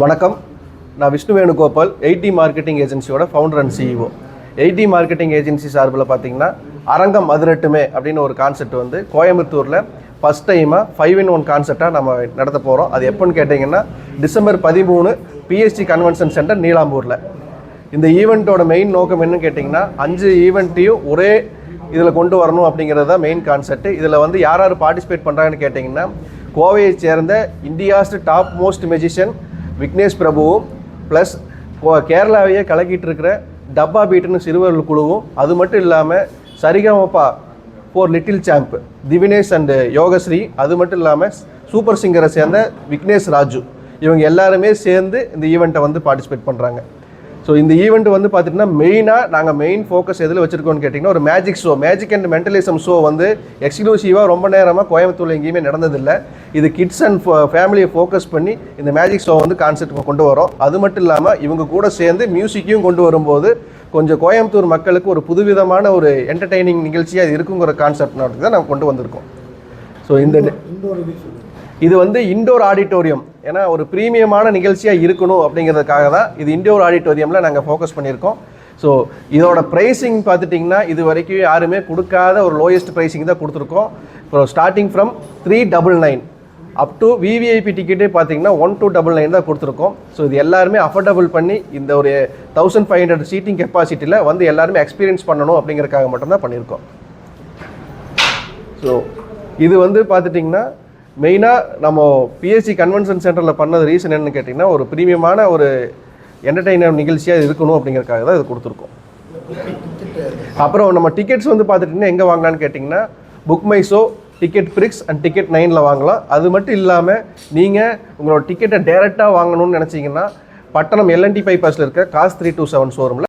வணக்கம். நான் Vishnu Venugopal eighty marketing ஏஜென்சியோட founder and CEO eighty marketing agency சார்பில் பார்த்தீங்கன்னா அரங்கம் அதிரட்டுமே அப்படின்னு ஒரு கான்செப்ட் வந்து கோயம்புத்தூரில் ஃபஸ்ட் டைமாக ஃபைவ் இன் ஒன் கான்செப்டாக நம்ம நடத்த போகிறோம் அது எப்போன்னு கேட்டிங்கன்னா டிசம்பர் பதிமூணு பிஎஸ்டி கன்வென்ஷன் சென்டர் நீலாம்பூரில். இந்த ஈவெண்ட்டோட மெயின் நோக்கம் என்னன்னு கேட்டிங்கன்னா அஞ்சு ஈவெண்ட்டையும் ஒரே இதில் கொண்டு வரணும் அப்படிங்கிறது தான் மெயின் கான்செப்ட் இதில் வந்து யார் யார் பார்ட்டிசிபேட் பண்ணுறாங்கன்னு கேட்டிங்கன்னா கோவையை சேர்ந்த India's top most magician Vignesh பிரபுவும் plus கேரளாவையே கலக்கிட்டு இருக்கிற டப்பா பீட்டுன்னு சிறுவர்கள் குழுவும் அது மட்டும் இல்லாமல் Saregamapa four little champ Divinesh and Yogashree அது மட்டும் இல்லாமல் சூப்பர் சிங்கரை சேர்ந்த விக்னேஷ் ராஜு. இவங்க எல்லாருமே சேர்ந்து இந்த ஈவெண்ட்டை வந்து பார்ட்டிசிபேட் பண்ணுறாங்க ஸோ இந்த ஈவெண்ட் வந்து பார்த்திங்கன்னா மெயினாக நாங்கள் மெயின் ஃபோக்கஸ் எதில் வச்சுருக்கோம்னு கேட்டிங்கன்னா ஒரு magic show magic and mentalism show வந்து எக்ஸ்க்ளூசிவாக ரொம்ப நேரமாக கோயம்புத்தூர்ல எங்கேயுமே நடந்ததில்லை. இது கிட்ஸ் அண்ட் ஃபேமிலியை ஃபோக்கஸ் பண்ணி இந்த மேஜிக் ஷோ வந்து கான்செப்ட் கொண்டு வரோம். அது மட்டும் இல்லாமல் இவங்க கூட சேர்ந்து மியூசிக்கையும் கொண்டு வரும்போது கொஞ்சம் கோயம்புத்தூர் மக்களுக்கு ஒரு புதுவிதமான ஒரு என்டர்டெய்னிங் நிகழ்ச்சியாக இது இருக்குங்கிற கான்செப்ட் தான் நம்ம கொண்டு வந்திருக்கோம். ஸோ இந்த இது வந்து இண்டோர் ஆடிட்டோரியம் ஏன்னா ஒரு ப்ரீமியமான நிகழ்ச்சியாக இருக்கணும் அப்படிங்கிறதுக்காக தான் இது இண்டோர் ஆடிட்டோரியமில் நாங்கள் ஃபோக்கஸ் பண்ணியிருக்கோம். ஸோ இதோட ப்ரைஸிங் பார்த்துட்டிங்கன்னா இது வரைக்கும் யாருமே கொடுக்காத ஒரு லோயஸ்ட் ப்ரைஸிங் தான் கொடுத்துருக்கோம். இப்போ starting from three double nine up to VVIP டிக்கெட்டே பார்த்தீங்கன்னா ஒன் டூ டபுள் நைன் தான் கொடுத்துருக்கோம். ஸோ இது எல்லாருமே அஃபோர்டபுள் பண்ணி இந்த ஒரு தௌசண்ட் ஃபைவ் ஹண்ட்ரட் சீட்டிங் கெப்பாசிட்டியில் வந்து எல்லாருமே எக்ஸ்பீரியன்ஸ் பண்ணணும் அப்படிங்கிறதுக்காக மட்டும்தான் பண்ணியிருக்கோம். ஸோ இது வந்து பார்த்துட்டிங்கன்னா மெயினாக நம்ம பிஎஸ்சி கன்வென்ஷன் சென்டரில் பண்ணது ரீசன் என்னன்னு கேட்டிங்கன்னா ஒரு ப்ரீமியமான ஒரு என்டர்டெய்னர் நிகழ்ச்சியாக இருக்கணும் அப்படிங்கிறதுக்காக தான் இது கொடுத்துருக்கோம். அப்புறம் நம்ம டிக்கெட்ஸ் வந்து பார்த்துட்டிங்கன்னா எங்கே வாங்கலாம்னு கேட்டிங்கன்னா புக் மை ஷோ டிக்கெட் பிரிக்ஸ் அண்ட் டிக்கெட் நைனில் வாங்கலாம். அது மட்டும் இல்லாமல் நீங்கள் உங்களோட டிக்கெட்டை டேரெக்டாக வாங்கணும்னு நினச்சிங்கன்னா பட்டணம் எல்என்டி பைபாஸில் இருக்க காஸ் த்ரீ டூ செவன் ஷோரூமில்